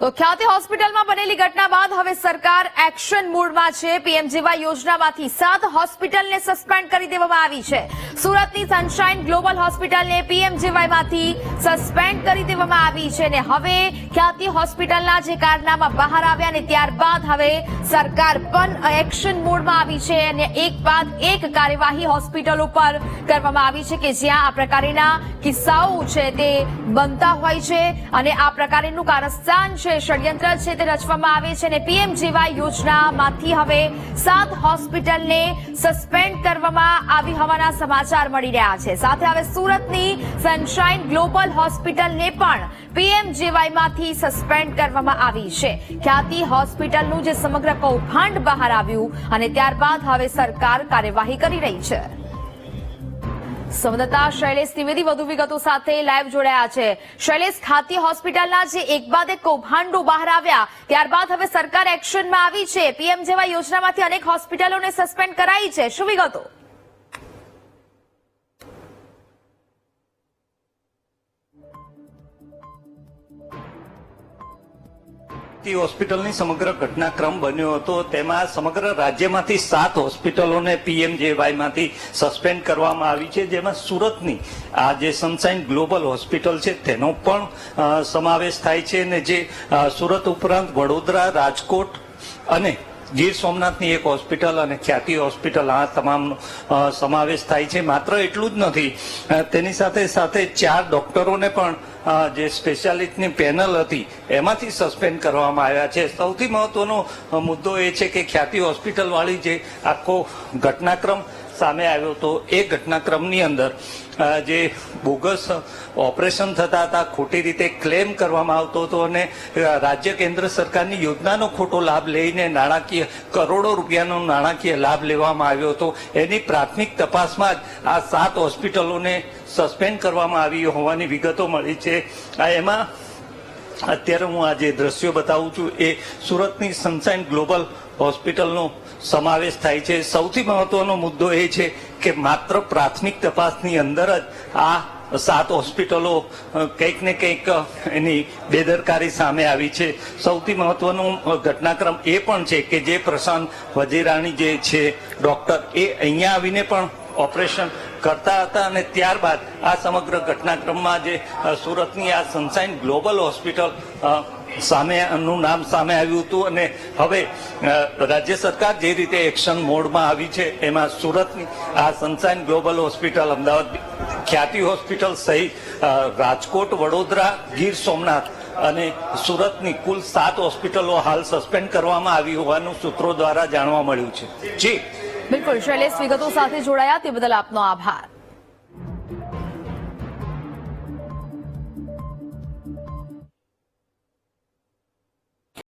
તો ખ્યાતિ હોસ્પિટલમાં બનેલી ઘટના બાદ હવે સરકાર એક્શન મૂડમાં છે. પીએમજીવાય યોજનામાંથી સાત હોસ્પિટલને સસ્પેન્ડ કરી દેવામાં આવી છે. સુરતની સનશાઇન ગ્લોબલ હોસ્પિટલને પીએમજીવાયમાંથી સસ્પેન્ડ કરી દેવામાં આવી છે અને હવે ખ્યાતિ હોસ્પિટલના જે કારનામા બહાર આવ્યા અને ત્યારબાદ હવે સરકાર પણ એક્શન મોડમાં આવી છે અને એક બાદ એક કાર્યવાહી હોસ્પિટલો પર કરવામાં આવી છે કે જ્યાં આ પ્રકારના કિસ્સાઓ છે તે બનતા હોય છે અને આ પ્રકારનું કારસ્તાન છે, ષડયંત્ર છે તે રચવામાં આવે છે અને પીએમજીવાય યોજનામાંથી હવે સાત હોસ્પિટલને સસ્પેન્ડ કરવામાં આવી હોવાના સમાચાર મળી રહ્યા છે. સાથે હવે સુરતની સનશાઇન ગ્લોબલ હોસ્પિટલને પણ પીએમજીવાયમાંથી સસ્પેન્ડ કરવામાં આવી છે. ખ્યાતિ હોસ્પિટલનું જે સમગ્ર કૌભાંડ બહાર આવ્યું અને ત્યારબાદ હવે સરકાર કાર્યવાહી કરી રહી છે. સંવાદદાતા શૈલેષ ત્રિવેદી વધુ વિગતો સાથે લાઈવ જોડાયા છે. શૈલેષ, ખાતી હોસ્પિટલના જે એક બાદ એક કૌભાંડો બહાર આવ્યા, ત્યારબાદ હવે સરકાર એક્શનમાં આવી છે. પીએમ જેવા યોજનામાંથી અનેક હોસ્પિટલોને સસ્પેન્ડ કરાઈ છે. શું વિગતો? તી હોસ્પિટલની સમગ્ર ઘટનાક્રમ બન્યો હતો. તેમાં સમગ્ર રાજ્યમાંથી સાત હોસ્પિટલોને પીએમજેવાયમાંથી સસ્પેન્ડ કરવામાં આવી છે. જેમાં સુરતની આ જે સનસાઇન ગ્લોબલ હોસ્પિટલ છે, તેનો પણ સમાવેશ થાય છે અને જે સુરત ઉપરાંત વડોદરા, રાજકોટ અને ગીર સોમનાથની એક હોસ્પિટલ અને ખ્યાતિ હોસ્પિટલ, આ તમામનો સમાવેશ થાય છે. માત્ર એટલું જ નથી તેની સાથે સાથે ચાર ડોક્ટરોને પણ જે સ્પેશિયાલિસ્ટની પેનલ હતી, એમાંથી સસ્પેન્ડ કરવામાં આવ્યા છે. સૌથી મહત્વનો મુદ્દો એ છે કે ખ્યાતિ હોસ્પિટલવાળી જે આખો ઘટનાક્રમ સામે આવ્યો હતો એ ઘટનાક્રમની અંદર જે બોગસ ઓપરેશન થતા હતા, ખોટી રીતે ક્લેમ કરવામાં આવતો હતો અને રાજ્ય કેન્દ્ર સરકારની યોજનાનો ખોટો લાભ લઈને નાણાકીય, કરોડો રૂપિયાનો નાણાકીય લાભ લેવામાં આવ્યો હતો. એની પ્રાથમિક તપાસમાં જ આ સાત હોસ્પિટલોને સસ્પેન્ડ કરવામાં આવી હોવાની વિગતો મળી છે. એમાં અત્યારે હું આ જે દ્રશ્યો બતાવું છું એ સુરતની સનસાઇન ગ્લોબલ હોસ્પિટલનો સમાવેશ થાય છે. સૌથી મહત્વનો મુદ્દો એ છે કે માત્ર પ્રાથમિક તપાસની અંદર જ આ સાત હોસ્પિટલો કંઈક ને કંઈક એની બેદરકારી સામે આવી છે. સૌથી મહત્વનો ઘટનાક્રમ એ પણ છે કે જે પ્રશાંત વજીરાણી જે છે, ડોક્ટર, એ અહીંયા આવીને પણ ઓપરેશન કરતા હતા અને ત્યારબાદ આ સમગ્ર ઘટનાક્રમમાં જે સુરતની આ સનશાઇન ગ્લોબલ હોસ્પિટલ સામેનું નામ સામે આવ્યું હતું અને હવે રાજ્ય સરકાર જે રીતે એક્શન મોડમાં આવી છે, એમાં સુરતની આ સનશાઇન ગ્લોબલ હોસ્પિટલ અમદાવાદ ખ્યાતિ હોસ્પિટલ સહિત રાજકોટ, વડોદરા, ગીર સોમનાથ અને સુરતની કુલ સાત હોસ્પિટલો હાલ સસ્પેન્ડ કરવામાં આવી હોવાનું સૂત્રો દ્વારા જાણવા મળ્યું છે. જી. બિલકુલ શૈલેષ વિગતો સાથે જોડાયા તે બદલ આપનો આભાર.